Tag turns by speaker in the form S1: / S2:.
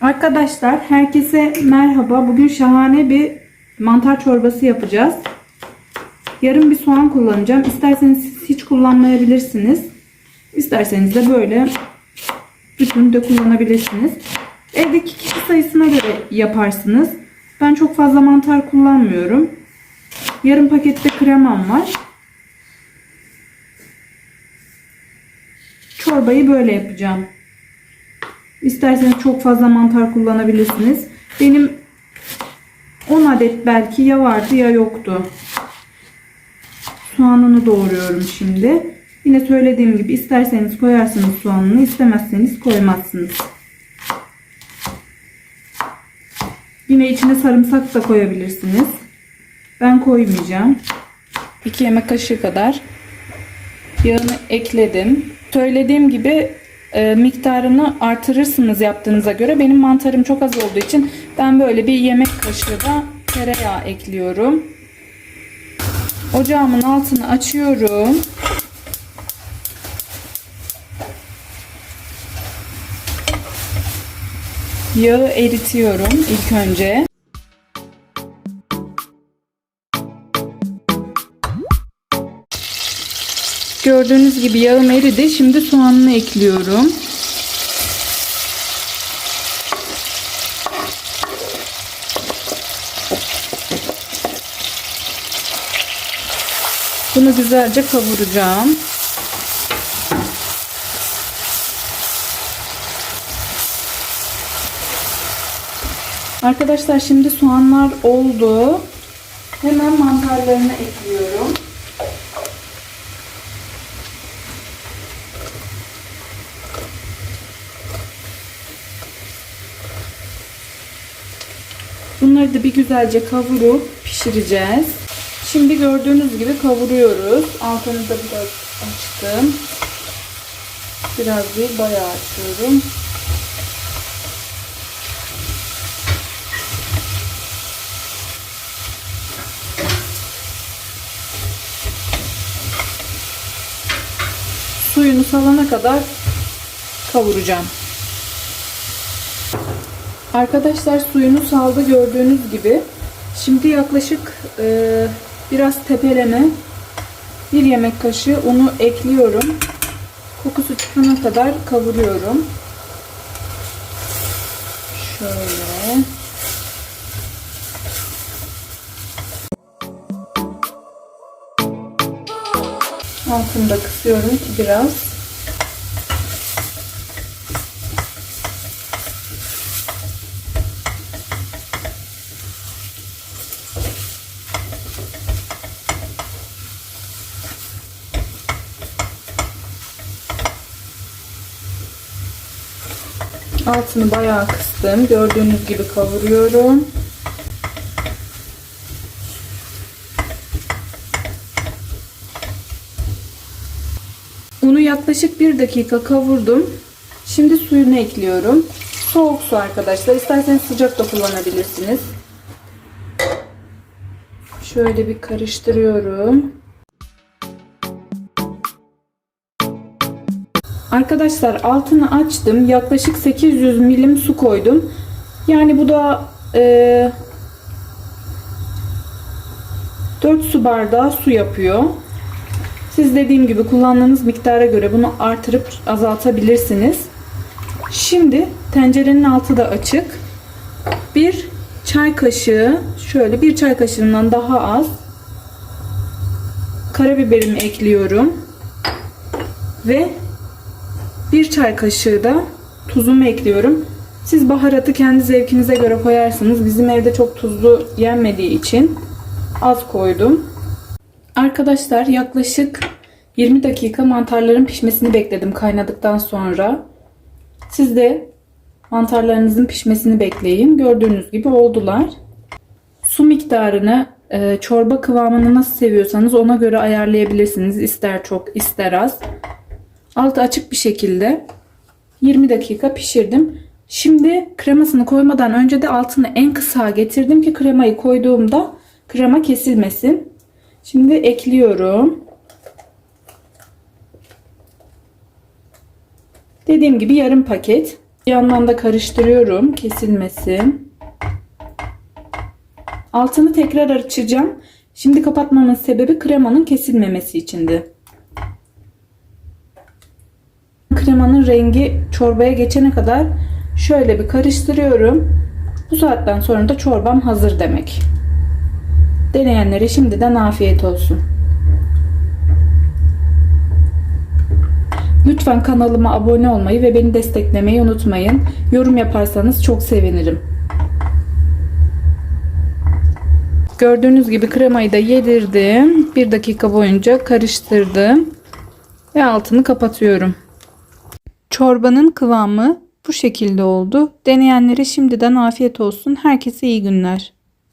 S1: Arkadaşlar herkese merhaba. Bugün şahane bir mantar çorbası yapacağız. Yarım bir soğan kullanacağım. İsterseniz hiç kullanmayabilirsiniz. İsterseniz de böyle bütün de kullanabilirsiniz. Evdeki kişi sayısına göre yaparsınız. Ben çok fazla mantar kullanmıyorum. Yarım pakette kremam var. Çorbayı böyle yapacağım. İsterseniz çok fazla mantar kullanabilirsiniz. Benim 10 adet belki ya vardı ya yoktu. Soğanını doğruyorum şimdi. Yine söylediğim gibi isterseniz koyarsınız soğanını, istemezseniz koymazsınız. Yine içine sarımsak da koyabilirsiniz. Ben koymayacağım. 2 yemek kaşığı kadar yağını ekledim. Söylediğim gibi e, miktarını artırırsınız yaptığınıza göre. Benim mantarım çok az olduğu için ben böyle bir yemek kaşığı da tereyağı ekliyorum. Ocağımın altını açıyorum. Yağı eritiyorum ilk önce. Gördüğünüz gibi yağım eridi. Şimdi soğanını ekliyorum. Bunu güzelce kavuracağım. Arkadaşlar şimdi soğanlar oldu. Hemen mantarlarını ekliyorum. Bunları da bir güzelce kavurup pişireceğiz. Şimdi gördüğünüz gibi kavuruyoruz. Altını da biraz açtım. Biraz değil bayağı açıyorum. Suyunu salana kadar kavuracağım. Arkadaşlar suyunu saldı gördüğünüz gibi. Şimdi yaklaşık e, biraz tepeleme bir yemek kaşığı unu ekliyorum. Kokusu çıkana kadar kavuruyorum. Şöyle. Altını da kısıyorum ki biraz Altını bayağı kıstım. Gördüğünüz gibi kavuruyorum. Unu yaklaşık bir dakika kavurdum. Şimdi suyunu ekliyorum. Soğuk su arkadaşlar. İsterseniz sıcak da kullanabilirsiniz. Şöyle bir karıştırıyorum. Arkadaşlar altını açtım. Yaklaşık 800 milim su koydum. Yani bu da e, 4 su bardağı su yapıyor. Siz dediğim gibi kullandığınız miktara göre bunu artırıp azaltabilirsiniz. Şimdi tencerenin altı da açık. Bir çay kaşığı şöyle bir çay kaşığından daha az karabiberimi ekliyorum. Ve bir çay kaşığı da tuzumu ekliyorum. Siz baharatı kendi zevkinize göre koyarsınız. Bizim evde çok tuzlu yenmediği için az koydum. Arkadaşlar yaklaşık 20 dakika mantarların pişmesini bekledim kaynadıktan sonra. Siz de mantarlarınızın pişmesini bekleyin. Gördüğünüz gibi oldular. Su miktarını e, çorba kıvamını nasıl seviyorsanız ona göre ayarlayabilirsiniz. İster çok ister az. Altı açık bir şekilde 20 dakika pişirdim. Şimdi kremasını koymadan önce de altını en kısa getirdim ki kremayı koyduğumda krema kesilmesin. Şimdi ekliyorum. Dediğim gibi yarım paket. Bir yandan da karıştırıyorum kesilmesin. Altını tekrar açacağım. Şimdi kapatmamın sebebi kremanın kesilmemesi içindi. Kremanın rengi çorbaya geçene kadar şöyle bir karıştırıyorum. Bu saatten sonra da çorbam hazır demek. Deneyenlere şimdiden afiyet olsun. Lütfen kanalıma abone olmayı ve beni desteklemeyi unutmayın. Yorum yaparsanız çok sevinirim. Gördüğünüz gibi kremayı da yedirdim. Bir dakika boyunca karıştırdım. Ve altını kapatıyorum. Çorbanın kıvamı bu şekilde oldu. Deneyenlere şimdiden afiyet olsun. Herkese iyi günler.